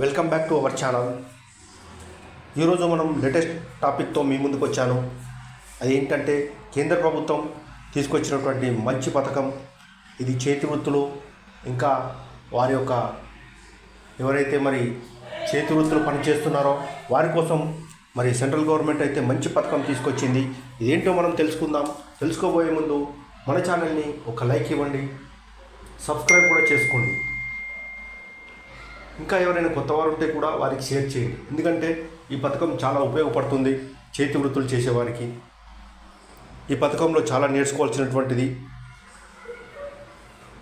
Welcome back to our channel. ఈరోజు మనం latest టాపిక్తో మీ ముందుకు వచ్చాను. అది ఏంటంటే కేంద్ర ప్రభుత్వం తీసుకొచ్చినటువంటి మంచి పథకం ఇది చేతి వృత్తులు ఇంకా వారి యొక్క ఎవరైతే మరి చేతి వృత్తులు పనిచేస్తున్నారో వారి కోసం మరి సెంట్రల్ గవర్నమెంట్ అయితే మంచి పథకం తీసుకొచ్చింది. ఇదేంటో మనం తెలుసుకుందాం. తెలుసుకోబోయే ముందు మన ఛానల్ని ఒక లైక్ ఇవ్వండి. సబ్స్క్రైబ్ కూడా చేసుకోండి. ఇంకా ఎవరైనా కొత్త వారు ఉంటే కూడా వారికి షేర్ చేయండి. ఎందుకంటే ఈ పథకం చాలా ఉపయోగపడుతుంది చేతి వృత్తులు చేసేవారికి. ఈ పథకంలో చాలా నేర్చుకోవాల్సినటువంటిది.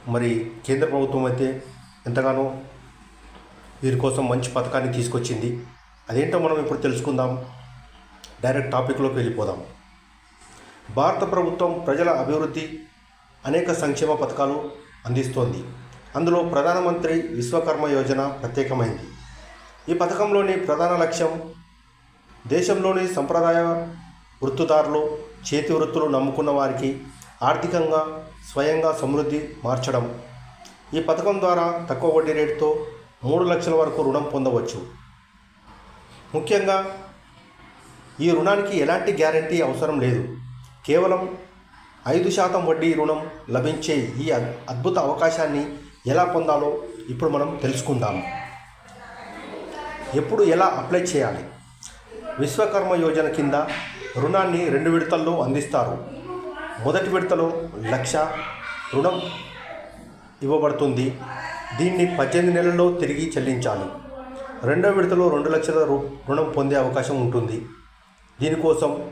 మరి కేంద్ర ప్రభుత్వం అయితే ఎంతగానో వీరి కోసం మంచి పథకాన్ని తీసుకొచ్చింది. అదేంటో మనం ఇప్పుడు తెలుసుకుందాం. డైరెక్ట్ టాపిక్లోకి వెళ్ళిపోదాం. భారత ప్రభుత్వం ప్రజల అభివృద్ధి అనేక సంక్షేమ పథకాలు అందిస్తోంది. అందులో ప్రధానమంత్రి విశ్వకర్మ యోజన ప్రత్యేకమైంది. ఈ పథకంలోని ప్రధాన లక్ష్యం దేశంలోని సంప్రదాయ వృత్తుదారులు చేతి వృత్తులు నమ్ముకున్న వారికి ఆర్థికంగా స్వయంగా సమృద్ధి మార్చడం. ఈ పథకం ద్వారా తక్కువ వడ్డీ రేటుతో మూడు లక్షల వరకు రుణం పొందవచ్చు. ముఖ్యంగా ఈ రుణానికి ఎలాంటి గ్యారంటీ అవసరం లేదు. కేవలం ఐదు శాతం వడ్డీ రుణం లభించే ఈ అద్భుత అవకాశాన్ని ఎలా పొందాలో ఇప్పుడు మనం తెలుసుకుందాం. ఎప్పుడు ఎలా అప్లై చేయాలి? విశ్వకర్మ యోజన కింద రుణాన్ని రెండు విడతల్లో అందిస్తారు. మొదటి విడతలో లక్ష రుణం ఇవ్వబడుతుంది. దీన్ని పద్దెనిమిది నెలల్లో తిరిగి చెల్లించాలి. రెండో విడతలో రెండు లక్షల రు- రుణం పొందే అవకాశం ఉంటుంది. దీనికోసం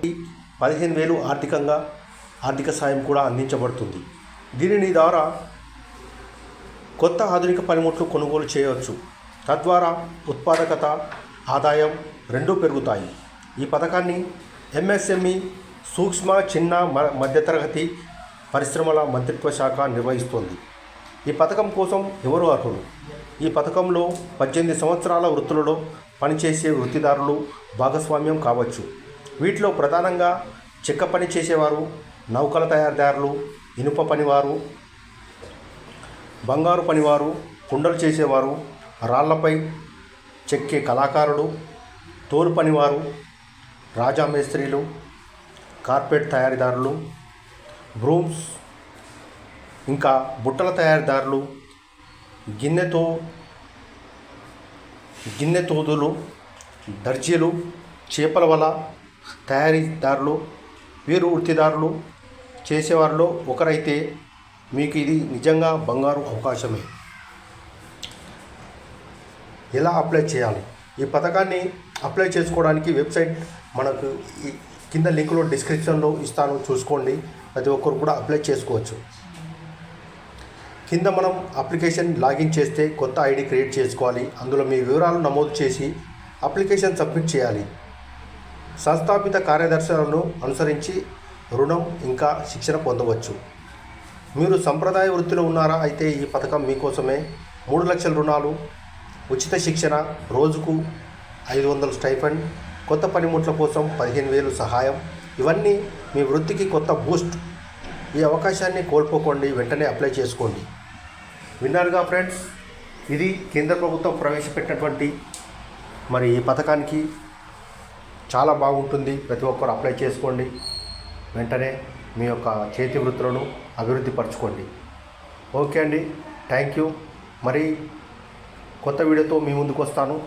పదిహేను వేలు ఆర్థికంగా ఆర్థిక సాయం కూడా అందించబడుతుంది. దీనిని ద్వారా కొత్త ఆధునిక పనిముట్లు కొనుగోలు చేయవచ్చు. తద్వారా ఉత్పాదకత ఆదాయం రెండూ పెరుగుతాయి. ఈ పథకాన్ని ఎంఎస్ఎంఈ సూక్ష్మ చిన్న మ- మధ్యతరగతి పరిశ్రమల మంత్రిత్వ శాఖ నిర్వహిస్తోంది. ఈ పథకం కోసం ఎవరు అర్హులు? ఈ పథకంలో పద్దెనిమిది సంవత్సరాల వృత్తులలో పనిచేసే వృత్తిదారులు భాగస్వామ్యం కావచ్చు. వీటిలో ప్రధానంగా చెక్క పని చేసేవారు నౌకల తయారీదారులు ఇనుప పనివారు బంగారు పనివారు కుండలు చేసేవారు రాళ్ళపై చెక్కే కళాకారులు తోలు పనివారు రాజా మేస్త్రీలు కార్పెట్ తయారీదారులు బ్రూమ్స్ ఇంకా బుట్టల తయారీదారులు గిన్నెతో గిన్నె తోదులు దర్జీలు చేపల వల తయారీదారులు వీరు వృత్తిదారులు చేసేవారిలో ఒకరైతే మీకు ఇది నిజంగా బంగారు అవకాశమే. ఎలా అప్లై చేయాలి? ఈ పథకాన్ని అప్లై చేసుకోవడానికి వెబ్సైట్ మనకు కింద లింకులో డిస్క్రిప్షన్లో ఇస్తాను చూసుకోండి. ప్రతి ఒక్కరు కూడా అప్లై చేసుకోవచ్చు. కింద మనం అప్లికేషన్ లాగిన్ చేస్తే కొత్త ఐడి క్రియేట్ చేసుకోవాలి. అందులో మీ వివరాలు నమోదు చేసి అప్లికేషన్ సబ్మిట్ చేయాలి. సంస్థాపిత కార్యదర్శులను అనుసరించి రుణం ఇంకా శిక్షణ పొందవచ్చు. మీరు సంప్రదాయ వృత్తిలో ఉన్నారా అయితే ఈ పథకం మీకోసమే మూడు లక్షల రుణాలు ఉచిత శిక్షణ రోజుకు ఐదు వందల స్టైఫండ్ కొత్త పనిముట్ల కోసం పదిహేను వేలు సహాయం. ఇవన్నీ మీ వృత్తికి కొత్త బూస్ట్. ఈ అవకాశాన్ని కోల్పోకండి వెంటనే అప్లై చేసుకోండి. విన్నారుగా ఫ్రెండ్స్? ఇది కేంద్ర ప్రభుత్వం ప్రవేశపెట్టినటువంటి మరి ఈ పథకానికి చాలా బాగుంటుంది. ప్రతి ఒక్కరు అప్లై చేసుకోండి. వెంటనే మీ యొక్క చేతి వృత్తులను అభివృద్ధి పరచుకోండి. ఓకే అండి. Thank you. మరి కొత్త వీడియోతో మీ ముందుకు వస్తాను.